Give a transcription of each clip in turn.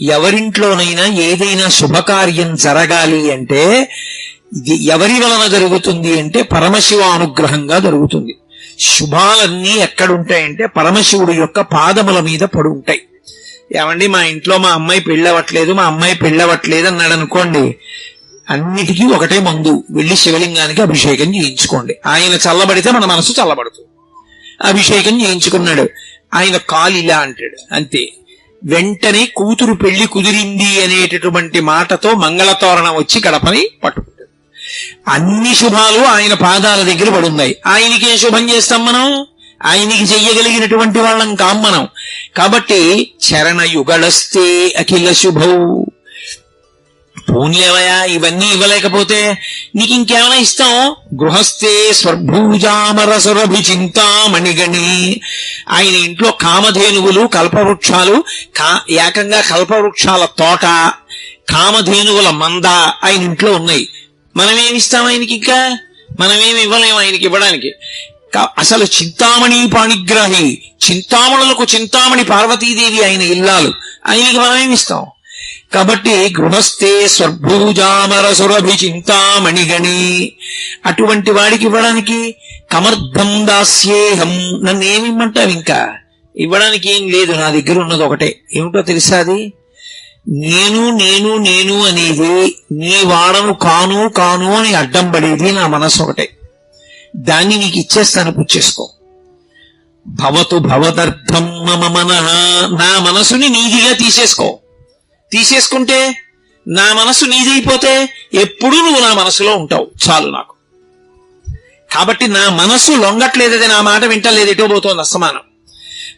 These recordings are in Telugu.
ఎవరింట్లోనైనా ఏదైనా శుభకార్యం జరగాలి అంటే ఇది ఎవరి వలన జరుగుతుంది అంటే పరమశివ అనుగ్రహంగా జరుగుతుంది. శుభాలన్నీ ఎక్కడుంటాయంటే పరమశివుడు యొక్క పాదముల మీద పడి ఉంటాయి ఏమండి మా ఇంట్లో మా అమ్మాయి పెళ్ళవట్లేదు మా అమ్మాయి పెళ్ళవట్లేదు అన్నాడు అనుకోండి అన్నిటికీ ఒకటే మందు. వెళ్ళి శివలింగానికి అభిషేకం చేయించుకోండి. ఆయన చల్లబడితే మన మనసు చల్లబడుతుంది. అభిషేకం చేయించుకున్నాడు. ఆయన కాలు ఇలా అంటాడు. అంతే. వెంటనే కూతురు పెళ్ళి కుదిరింది అనేటటువంటి మాటతో మంగళతోరణం వచ్చి గడపని పట్టుకుంటాడు అన్ని శుభాలు ఆయన పాదాల దగ్గర పడున్నాయి. ఆయనకేం శుభం చేస్తాం మనం? ఆయనకి చెయ్యగలిగినటువంటి వాళ్ళం కాం మనం. కాబట్టి చరణయుగళస్తే అఖిల శుభౌ. పూన్లేవయా ఇవన్నీ ఇవ్వలేకపోతే నీకు ఇంకేమైనా ఇస్తాం? గృహస్థే స్వర్భూజామరసురభి చింతామణిగణి ఆయన ఇంట్లో కామధేనువులు కల్పవృక్షాలు కా ఏకంగా కల్పవృక్షాల తోట కామధేనువుల మంద ఆయన ఇంట్లో ఉన్నాయి. మనమేమిస్తాం ఆయనకి ఇంకా మనమేమి ఇవ్వలేము ఆయనకి ఇవ్వడానికి. అసలు చింతామణి పాణిగ్రాహి చింతామణులకు చింతామణి పార్వతీదేవి ఆయన ఇల్లాలు. ఆయనకి మనమేమిస్తాం? కాబట్టి గృహస్థే స్వర్భూజామరసురభి చింతామణిగణి అటువంటి వాడికి ఇవ్వడానికి కమర్ధం దాస్యేహం. నన్ను ఏమిమ్మంటావు ఇంకా? ఇవ్వడానికి ఏం లేదు నా దగ్గర ఉన్నది ఒకటే. ఏమిటో తెలుసా అది? నేను నేను నేను అనేది నీ వాడను కాను కాను అని అడ్డం పడేది నా మనసు ఒకటే. దాన్ని నీకు ఇచ్చేస్తాను పుచ్చేసుకో భవతు భవదర్థం మమ మన నా మనసుని నీదిగా తీసేసుకో. తీసేసుకుంటే నా మనసు నీదైపోతే ఎప్పుడూ నువ్వు నా మనసులో ఉంటావు. చాలు నాకు. కాబట్టి నా మనసు లొంగట్లేదది నా మాట వింటలేదు ఎటో పోతోంది అసమానం.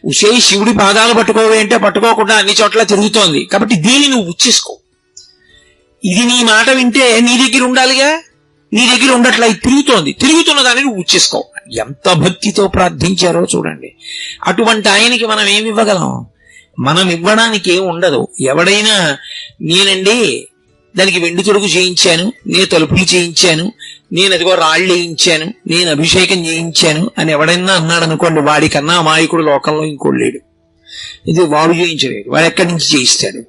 ఉషే శివుడి పాదాలు పట్టుకోవే అంటే పట్టుకోకుండా అన్ని చోట్ల తిరుగుతోంది. కాబట్టి దీన్ని నువ్వు ఉచ్చేసుకో. ఇది నీ మాట వింటే నీ దగ్గర ఉండాలిగా? నీ దగ్గర ఉండట్లా ఇది తిరుగుతోంది. తిరుగుతున్న దాన్ని నువ్వు ఉచ్చేసుకో. ఎంత భక్తితో ప్రార్థించారో చూడండి. అటువంటి ఆయనకి మనం ఏమి ఇవ్వగలం? మనం ఇవ్వడానికి ఏం ఉండదు. ఎవడైనా నేనండి దానికి వెండి తొడుగు చేయించాను నేను తలుపులు చేయించాను నేను అదిగో రాళ్ళు వేయించాను నేను అభిషేకం చేయించాను అని ఎవడైనా అన్నాడు అనుకోండి వాడికన్నా అమాయకుడు లోకంలో ఇంకోడు లేడు. ఇది వాడు చేయించలేడు వాడు ఎక్కడి నుంచి చేయిస్తాడు?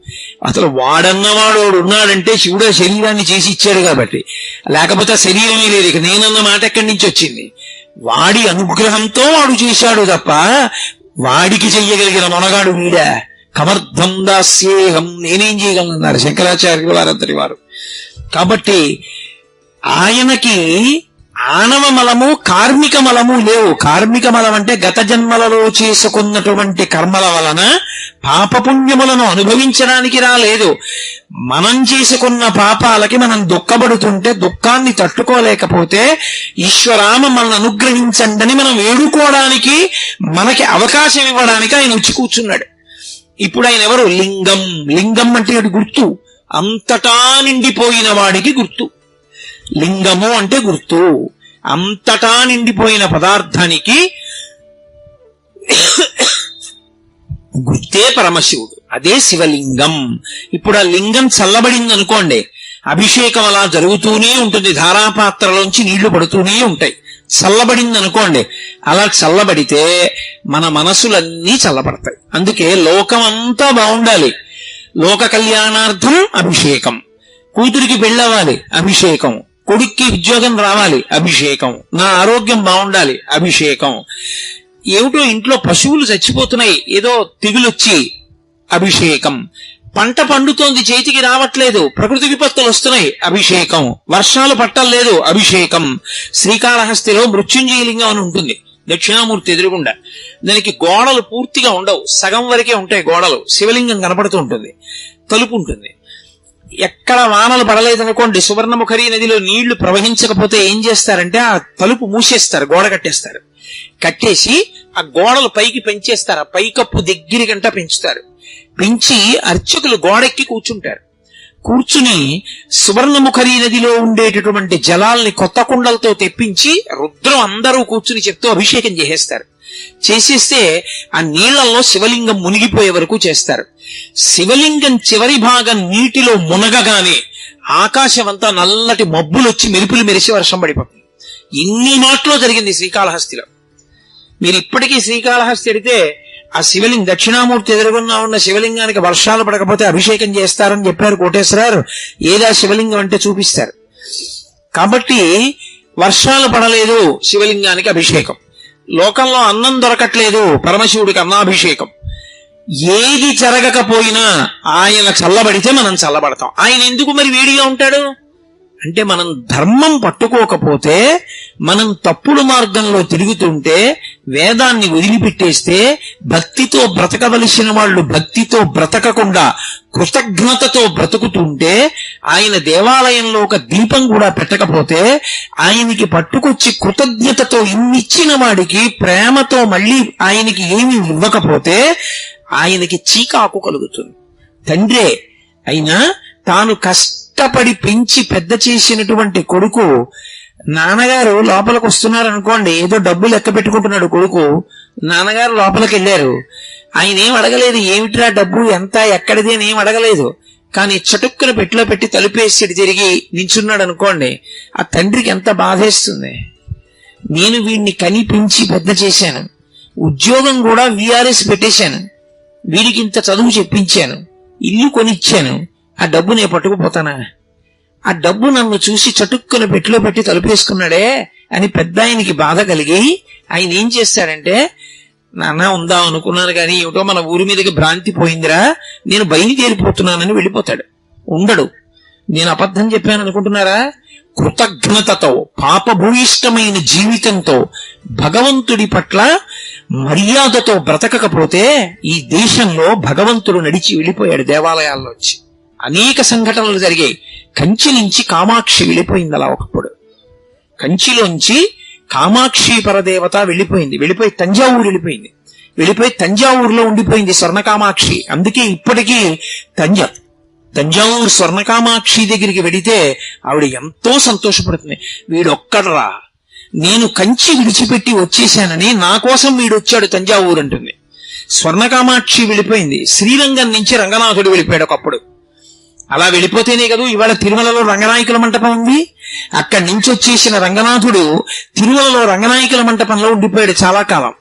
అసలు వాడన్నవాడు వాడు ఉన్నాడంటే శివుడు శరీరాన్ని చేసి ఇచ్చాడు కాబట్టి. లేకపోతే శరీరమే లేదు ఇక నేనన్న మాట ఎక్కడి నుంచి వచ్చింది? వాడి అనుగ్రహంతో వాడు చేశాడు తప్ప వాడికి చెయ్యగలిగిన మొనగాడు వీడా. కమర్థం దాస్యేహం నేనేం చేయగలనన్నారు శంకరాచార్యుల వారంతటి వారు. కాబట్టి ఆయనకి ఆనవ మలము కార్మిక మలము లేవు. కార్మిక మలం అంటే గత జన్మలలో చేసుకున్నటువంటి కర్మల వలన పాపపుణ్యములను అనుభవించడానికి రాలేదు. మనం చేసుకున్న పాపాలకి మనం దుఃఖపడుతుంటే దుఃఖాన్ని తట్టుకోలేకపోతే ఈశ్వరామ మనల్ని అనుగ్రహించండి మనం వేడుకోవడానికి మనకి అవకాశం ఇవ్వడానికి ఆయన వచ్చి కూర్చున్నాడు. ఇప్పుడు ఆయన ఎవరు? లింగం. లింగం అంటే గుర్తు? అంతటా నిండిపోయిన వాడికి గుర్తు. లింగము అంటే గుర్తు. అంతటా నిండిపోయిన పదార్థానికి గుర్తే పరమశివుడు. అదే శివలింగం. ఇప్పుడు ఆ లింగం చల్లబడింది అనుకోండి అభిషేకం అలా జరుగుతూనే ఉంటుంది ధారాపాత్రలోంచి నీళ్ళు పడుతూనే ఉంటాయి. చల్లబడింది అనుకోండి అలా చల్లబడితే మన మనసులన్నీ చల్లబడతాయి. అందుకే లోకం అంతా బాగుండాలి. లోక కళ్యాణార్థం అభిషేకం. కూతురికి పెళ్ళవాలి అభిషేకం. కొడుక్కి ఉద్యోగం రావాలి అభిషేకం. నా ఆరోగ్యం బాగుండాలి అభిషేకం. ఏమిటో ఇంట్లో పశువులు చచ్చిపోతున్నాయి. ఏదో తెగులొచ్చి అభిషేకం. పంట పండుతోంది చేతికి రావట్లేదు. ప్రకృతి విపత్తులు వస్తున్నాయి అభిషేకం. వర్షాలు పట్టలేదు అభిషేకం. శ్రీకాళహస్తిలో మృత్యుంజయలింగం అని ఉంటుంది. దక్షిణామూర్తి ఎదురుగుండా. దానికి గోడలు పూర్తిగా ఉండవు. సగం వరకే ఉంటాయి గోడలు. శివలింగం కనపడుతూ ఉంటుంది. తలుపు ఉంటుంది. ఎక్కడ వానలు పడలేదనుకోండి సువర్ణముఖరి నదిలో నీళ్ళు ప్రవహించకపోతే ఏం చేస్తారంటే ఆ తలుపు మూసేస్తారు గోడ కట్టేస్తారు. కట్టేసి ఆ గోడలు పైకి పెంచేస్తారు ఆ పైకప్పు దగ్గరికంట పెంచుతారు. పెంచి అర్చకులు గోడెక్కి కూర్చుంటారు. కూర్చుని సువర్ణముఖరి నదిలో ఉండేటటువంటి జలాల్ని కొత్త కుండలతో తెప్పించి రుద్రం అందరూ కూర్చుని చెప్తూ అభిషేకం చేసేస్తారు. చేసేస్తే ఆ నీళ్ళలో శివలింగం మునిగిపోయే వరకు చేస్తారు. శివలింగం చివరి భాగం నీటిలో మునగగానే ఆకాశం అంతా నల్లటి మబ్బులు వచ్చి మెరుపులు మెరిసి వర్షం పడిపోతుంది. ఇన్ని మాటలో జరిగింది శ్రీకాళహస్తిలో. మీరు ఇప్పటికీ శ్రీకాళహస్తి ఎడితే ఆ శివలింగ దక్షిణామూర్తి ఎదురుగున్నా ఉన్న శివలింగానికి వర్షాలు పడకపోతే అభిషేకం చేస్తారని చెప్పారు కోటేశ్వరారు ఏదా శివలింగం అంటే చూపిస్తారు. కాబట్టి వర్షాలు పడలేదు శివలింగానికి అభిషేకం. లోకంలో అన్నం దొరకట్లేదు పరమశివుడికి అన్నాభిషేకం. ఏది జరగకపోయినా ఆయన చల్లబడితే మనం చల్లబడతాం. ఆయన ఎందుకు మరి వేడిగా ఉంటాడు? అంటే మనం ధర్మం పట్టుకోకపోతే మనం తప్పుడు మార్గంలో తిరుగుతుంటే వేదాన్ని వదిలిపెట్టేస్తే భక్తితో బ్రతకవలసిన వాళ్ళు భక్తితో బ్రతకకుండా కృతజ్ఞతతో బ్రతుకుతుంటే ఆయన దేవాలయంలో ఒక దీపం కూడా పెట్టకపోతే ఆయనకి పట్టుకొచ్చి కృతజ్ఞతతో ఇన్నిచ్చిన వాడికి ప్రేమతో మళ్ళీ ఆయనకి ఏమి ఇవ్వకపోతే ఆయనకి చీకాకు కలుగుతుంది. తండ్రే అయినా తాను కష్ట కష్టపడి పెంచి పెద్ద చేసినటువంటి కొడుకు నాన్నగారు లోపలికి వస్తున్నారు అనుకోండి ఏదో డబ్బు లెక్క పెట్టుకుంటున్నాడు కొడుకు నాన్నగారు లోపలికి వెళ్ళారు. ఆయన ఏం అడగలేదు ఏమిట్రా డబ్బు ఎంత ఎక్కడిది? అని ఏం అడగలేదు. కానీ చటుక్కున పెట్టిలో పెట్టి తలుపేసి తిరిగి నించున్నాడు అనుకోండి ఆ తండ్రికి ఎంత బాధేస్తుంది. నేను వీడిని కనిపించి పెద్ద చేశాను. ఉద్యోగం కూడా విఆర్ఎస్ పెట్టేశాను. వీడికి ఇంత చదువు చెప్పించాను. ఇల్లు కొనిచ్చాను. ఆ డబ్బు నేను పట్టుకుపోతానా? ఆ డబ్బు నన్ను చూసి చటుక్కున పెట్టిలో పెట్టి తలుపేసుకున్నాడే అని పెద్ద ఆయనకి బాధ కలిగి ఆయన ఏం చేస్తాడంటే నాన్న ఉందా అనుకున్నాను కానీ ఏమిటో మన ఊరి మీదకి భ్రాంతి పోయిందిరా. నేను బయలుదేరిపోతున్నానని వెళ్ళిపోతాడు. ఉండడు. నేను అబద్ధం చెప్పాను అనుకుంటున్నారా? కృతజ్ఞతతో పాపభూయిష్టమైన జీవితంతో భగవంతుడి పట్ల మర్యాదతో బ్రతకకపోతే ఈ దేశంలో భగవంతుడు నడిచి వెళ్ళిపోయాడు దేవాలయాల్లోంచి. అనేక సంఘటనలు జరిగాయి. కంచి నుంచి కామాక్షి వెళ్ళిపోయింది అలా ఒకప్పుడు. కంచిలోంచి కామాక్షి పరదేవత వెళ్ళిపోయింది. వెళ్ళిపోయి తంజావూరు వెళ్ళిపోయింది. వెళ్ళిపోయి తంజావూరులో ఉండిపోయింది స్వర్ణకామాక్షి. అందుకే ఇప్పటికీ తంజా తంజావూరు స్వర్ణకామాక్షి దగ్గరికి వెడితే ఆవిడ ఎంతో సంతోషపడుతుంది. వీడొక్కడరా నేను కంచి విడిచిపెట్టి వచ్చేశానని నా కోసం వీడు వచ్చాడు తంజావూరు అంటుంది. స్వర్ణకామాక్షి వెళ్ళిపోయింది. శ్రీరంగం నుంచి రంగనాథుడు వెళ్ళిపోయాడు ఒకప్పుడు. అలా వెళ్ళిపోతేనే కదా ఇవాళ తిరుమలలో రంగనాయకుల మంటపం ఉంది. అక్కడి నుంచి వచ్చేసిన రంగనాథుడు తిరుమలలో రంగనాయకుల మంటపంలో ఉండిపోయాడు చాలా కాలం.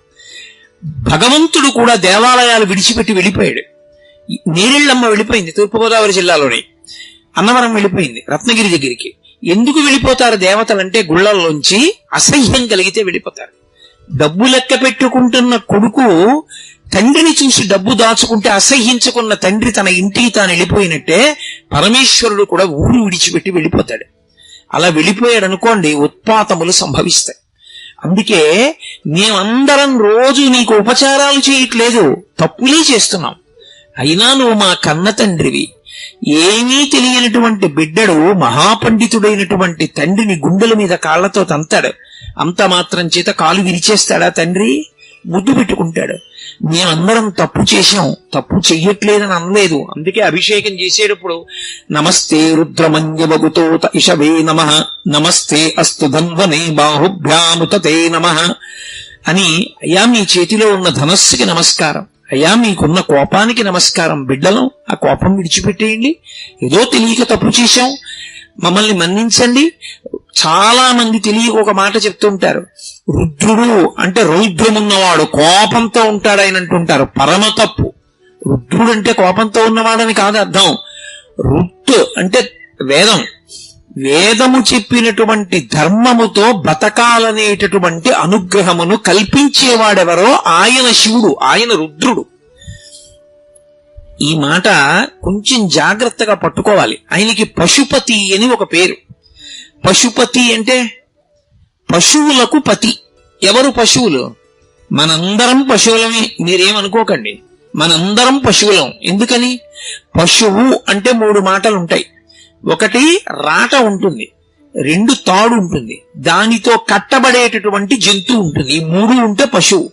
భగవంతుడు కూడా దేవాలయాలు విడిచిపెట్టి వెళ్ళిపోయాడు. నేరెళ్ళమ్మ వెళ్ళిపోయింది తూర్పుగోదావరి జిల్లాలోని. అన్నవరం వెళ్ళిపోయింది రత్నగిరి దగ్గరికి. ఎందుకు వెళ్ళిపోతారు దేవతలంటే గుళ్ళల్లోంచి అసహ్యం కలిగితే వెళ్ళిపోతారు. డబ్బు లెక్క పెట్టుకుంటున్న కొడుకు తండ్రిని చూసి డబ్బు దాచుకుంటే అసహ్యించుకున్న తండ్రి తన ఇంటికి తాను వెళ్ళిపోయినట్టే పరమేశ్వరుడు కూడా ఊరు విడిచిపెట్టి వెళ్ళిపోతాడు. అలా వెళ్ళిపోయాడు అనుకోండి ఉత్పాతములు సంభవిస్తాయి. అందుకే మేమందరం రోజు నీకు ఉపచారాలు చేయట్లేదు తప్పులే చేస్తున్నాం. అయినా నువ్వు మా కన్న తండ్రివి. ఏమీ తెలియనటువంటి బిడ్డడు మహాపండితుడైనటువంటి తండ్రిని గుండెల మీద కాళ్ళతో తంతాడు. అంత మాత్రం చేత కాలు విరిచేస్తాడా తండ్రి? ముద్దు పెట్టుకుంటాడు. మేమందరం తప్పు చేశాం తప్పు చెయ్యట్లేదని అనలేదు. అందుకే అభిషేకం చేసేటప్పుడు నమస్తే రుద్రమంజమగుతో ఇషవే నమ నమస్తే అస్తు ధన్వనే బాహుభ్యాముతతే నమ అని అయ్యా మీ చేతిలో ఉన్న ధనస్సుకి నమస్కారం. అయ్యా మీకున్న కోపానికి నమస్కారం. బిడ్డలం ఆ కోపం విడిచిపెట్టేయండి. ఏదో తెలియక తప్పు చేశాం. మమ్మల్ని మన్నించండి. చాలా మంది తెలియక ఒక మాట చెప్తుంటారు రుద్రుడు అంటే రౌద్రమున్నవాడు కోపంతో ఉంటాడు ఆయన అంటుంటారు. పరమ తప్పు. రుద్రుడు అంటే కోపంతో ఉన్నవాడని కాదు అర్థం. రుత్ అంటే వేదం. వేదము చెప్పినటువంటి ధర్మముతో బతకాలనేటటువంటి అనుగ్రహమును కల్పించేవాడెవరో ఆయన శివుడు ఆయన రుద్రుడు. ఈ మాట కొంచెం జాగ్రత్తగా పట్టుకోవాలి. ఆయనకి పశుపతి అని ఒక పేరు. పశుపతి అంటే పశువులకు పతి. ఎవరు పశువులు? మనందరం పశువులమే. మీరేమనుకోకండి. మనందరం పశువులం. ఎందుకని? పశువు అంటే మూడు మాటలు ఉంటాయి ఒకటి రాట ఉంటుంది. రెండు తాడు ఉంటుంది. దానితో కట్టబడేటటువంటి జంతువు ఉంటుంది. ఈ మూడు ఉంటే పశువు.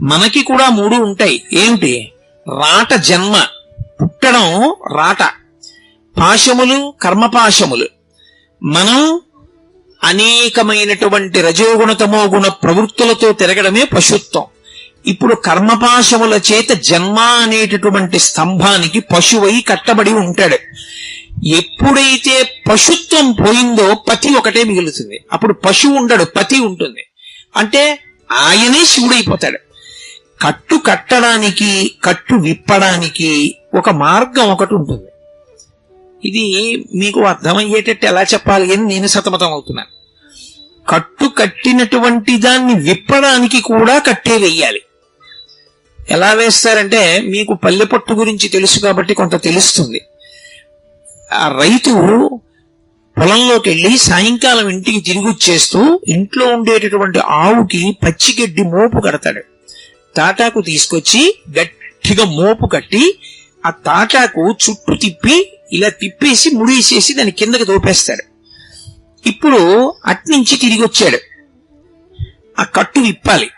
మనకి కూడా మూడు ఉంటాయి. ఏమిటి? రాట జన్మ. పుట్టడం రాట. పాశములు కర్మపాశములు. మనం అనేకమైనటువంటి రజోగుణతమో గుణ ప్రవృత్తులతో తిరగడమే పశుత్వం. ఇప్పుడు కర్మపాశముల చేత జన్మ అనేటటువంటి స్తంభానికి పశువై కట్టబడి ఉంటాడు. ఎప్పుడైతే పశుత్వం పోయిందో పతి ఒకటే మిగులుతుంది. అప్పుడు పశువు ఉండడు పతి ఉంటుంది. అంటే ఆయనే శివుడైపోతాడు. కట్టు కట్టడానికి కట్టు విప్పడానికి ఒక మార్గం ఒకటి ఉంటుంది. ఇది మీకు అర్థమయ్యేటట్టు ఎలా చెప్పాలి అని నేను సతమతం అవుతున్నాను. కట్టు కట్టినటువంటి దాన్ని విప్పడానికి కూడా కట్టే వెయ్యాలి. ఎలా వేస్తారంటే మీకు పల్లె పట్టు గురించి తెలుసు కాబట్టి కొంత తెలుస్తుంది. ఆ రైతు పొలంలోకి వెళ్ళి సాయంకాలం ఇంటికి తిరిగి వచ్చేస్తూ ఇంట్లో ఉండేటటువంటి ఆవుకి పచ్చిగడ్డి మోపు కడతాడు. తాటాకు తీసుకొచ్చి గట్టిగా మోపు కట్టి ఆ తాటాకు చుట్టూ తిప్పి ఇలా తిప్పేసి ముడేసేసి దాని కిందకి తోపేస్తాడు. ఇప్పుడు అట్నుంచి తిరిగి వచ్చాడు. ఆ కట్టు విప్పాలి.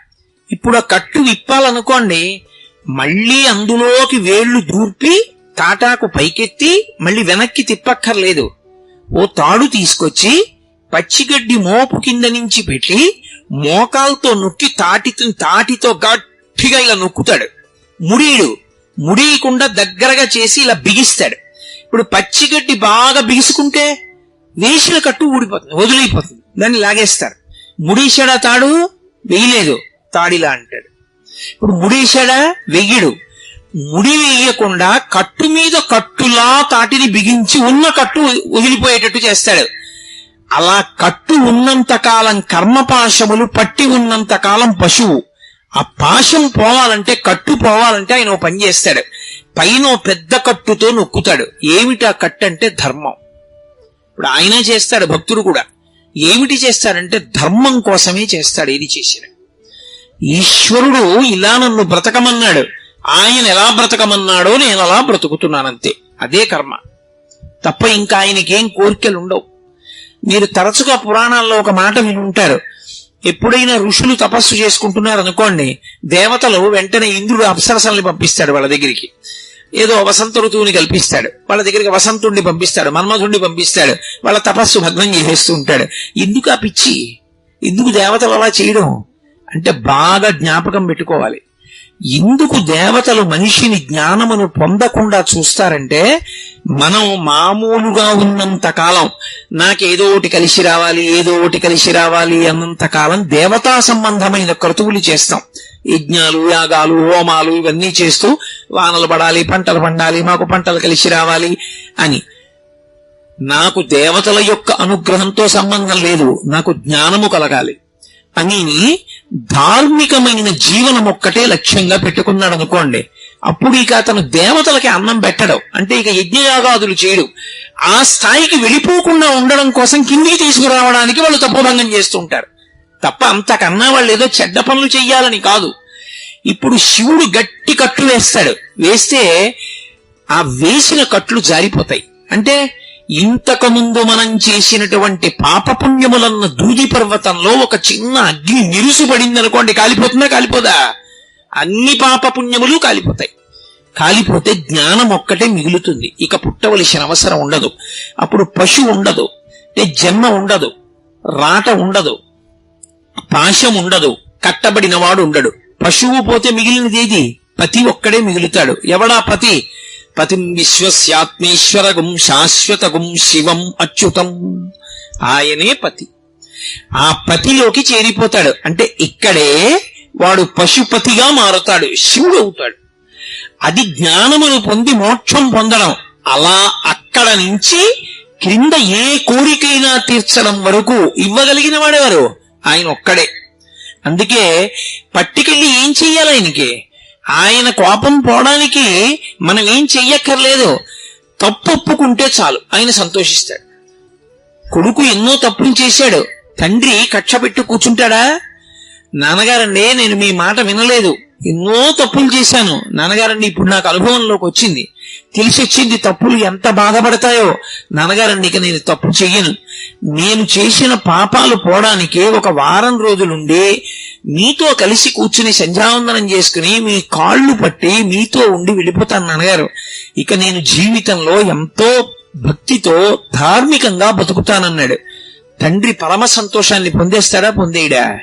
ఇప్పుడు ఆ కట్టు విప్పాలనుకోండి మళ్ళీ అందులోకి వేళ్ళు దూర్పి తాటాకు పైకెత్తి మళ్ళీ వెనక్కి తిప్పక్కర్లేదు. ఓ తాడు తీసుకొచ్చి పచ్చిగడ్డి మోపు కింద నుంచి పెట్టి మోకాలతో నొక్కి తాటితో గట్ గట్టిగా ఇలా నొక్కుతాడు. ముడీడు ముడియకుండా దగ్గరగా చేసి ఇలా బిగిస్తాడు. ఇప్పుడు పచ్చిగడ్డి బాగా బిగుసుకుంటే వేసిన కట్టు ఊడిపోతుంది వదిలిపోతుంది. దాన్ని లాగేస్తారు. ముడేశాడా తాడు? వెయ్యలేదు తాడిలా అంటాడు. ఇప్పుడు ముడేశాడా వెయ్యడు. ముడి వేయకుండా కట్టు మీద కట్టులా తాటిని బిగించి ఉన్న కట్టు వదిలిపోయేటట్టు చేస్తాడు. అలా కట్టు ఉన్నంత కాలం కర్మపాశములు పట్టి ఉన్నంత కాలం పశువు. ఆ పాశం పోవాలంటే కట్టు పోవాలంటే ఆయన ఓ పని చేస్తాడు. పైన పెద్ద కట్టుతో నొక్కుతాడు. ఏమిటా కట్టు అంటే ధర్మం. ఇప్పుడు ఆయన చేస్తాడు భక్తుడు కూడా. ఏమిటి చేస్తాడంటే ధర్మం కోసమే చేస్తాడు ఏది చేసిన. ఈశ్వరుడు ఇలా నన్ను బ్రతకమన్నాడు. ఆయన ఎలా బ్రతకమన్నాడో నేను అలా బ్రతుకుతున్నానంతే. అదే కర్మ. తప్ప ఇంకా ఆయనకేం కోరికలు ఉండవు మీరు తరచుగా పురాణాల్లో ఒక మాట విని ఉంటారు ఎప్పుడైనా ఋషులు తపస్సు చేసుకుంటున్నారు అనుకోండి దేవతలు వెంటనే ఇంద్రుడు అప్సరసల్ని పంపిస్తాడు వాళ్ళ దగ్గరికి. ఏదో వసంత ఋతువుని కల్పిస్తాడు. వాళ్ళ దగ్గరికి వసంతుణ్ణి పంపిస్తాడు మన్మధుణ్ణి పంపిస్తాడు వాళ్ళ తపస్సు భగ్నం చేసేస్తూ ఉంటాడు. ఎందుకు ఆ పిచ్చి? ఎందుకు దేవతలు అలా చేయడం? అంటే బాగా జ్ఞాపకం పెట్టుకోవాలి. ఎందుకు దేవతలు మనిషిని జ్ఞానమును పొందకుండా చూస్తారంటే మనం మామూలుగా ఉన్నంత కాలం నాకేదో ఒకటి కలిసి రావాలి ఏదో ఒకటి కలిసి రావాలి అన్నంత కాలం దేవతా సంబంధమైన క్రతువులు చేస్తాం. యజ్ఞాలు యాగాలు హోమాలు ఇవన్నీ చేస్తూ వానలు పడాలి పంటలు పండాలి మాకు పంటలు కలిసి రావాలి అని. నాకు దేవతల యొక్క అనుగ్రహంతో సంబంధం లేదు నాకు జ్ఞానము కలగాలి. అని ధార్మికమైన జీవనం ఒక్కటే లక్ష్యంగా పెట్టుకున్నాడు అనుకోండి అప్పుడు ఇక అతను దేవతలకి అన్నం పెట్టడం. అంటే ఇక యజ్ఞయాగాదులు చేయడు. ఆ స్థాయికి వెళ్ళిపోకుండా ఉండడం కోసం కిందికి తీసుకురావడానికి వాళ్ళు తప్పుభంగం చేస్తుంటారు తప్ప అంతకన్నా వాళ్ళు ఏదో చెడ్డ పనులు చెయ్యాలని కాదు. ఇప్పుడు శివుడు గట్టి కట్లు వేస్తాడు. వేస్తే ఆ వేసిన కట్లు జారిపోతాయి. అంటే ఇంతకు ముందు మనం చేసినటువంటి పాపపుణ్యములన్న దూది పర్వతంలో ఒక చిన్న అగ్ని నిరుసుపడింది అనుకోండి కాలిపోతుందా కాలిపోదా? అన్ని పాపపుణ్యములు కాలిపోతాయి. కాలిపోతే జ్ఞానం ఒక్కటే మిగులుతుంది. ఇక పుట్టవలసిన అవసరం ఉండదు. అప్పుడు పశు ఉండదు. అంటే జన్మ ఉండదు. రాట ఉండదు. పాశం ఉండదు. కట్టబడిన వాడు ఉండడు. పశువు పోతే మిగిలినది ఏది? పతి ఒక్కడే మిగులుతాడు. ఎవడా పతి? పతిం విశ్వస్యాత్మేశ్వరగుం శాశ్వతగుం శివం అచ్యుతం. ఆయనే పతి. ఆ పతిలోకి చేరిపోతాడు. అంటే ఇక్కడే వాడు పశుపతిగా మారుతాడు శివుడు అవుతాడు. అది జ్ఞానమును పొంది మోక్షం పొందడం. అలా అక్కడ నుంచి క్రింద ఏ కోరికైనా తీర్చడం వరకు ఇవ్వగలిగిన వాడెవరు? ఆయన ఒక్కడే. అందుకే పట్టికెళ్ళి ఏం చెయ్యాలి ఆయనకి? ఆయన కోపం పోవడానికి మనం ఏం చెయ్యక్కర్లేదు. తప్పు ఒప్పుకుంటే చాలు. ఆయన సంతోషిస్తాడు. కొడుకు ఎన్నో తప్పులు చేశాడు. తండ్రి కక్ష పెట్టి కూర్చుంటాడా? నాన్నగారండి నేను మీ మాట వినలేదు. ఎన్నో తప్పులు చేశాను. నాన్నగారండి ఇప్పుడు నాకు అనుభవంలోకి వచ్చింది. తెలిసి వచ్చింది తప్పులు ఎంత బాధపడతాయో. నాన్నగారండి ఇక నేను తప్పు చెయ్యను. నేను చేసిన పాపాలు పోవడానికి ఒక వారం రోజులుండి మీతో కలిసి కూర్చుని సంధ్యావందనం చేసుకుని మీ కాళ్ళు పట్టి మీతో ఉండి వెళ్ళిపోతాను నాన్నగారు. ఇక నేను జీవితంలో ఎంతో భక్తితో ధార్మికంగా బతుకుతానన్నాడు. తండ్రి పరమ సంతోషాన్ని పొందేస్తాడా పొందేయడా?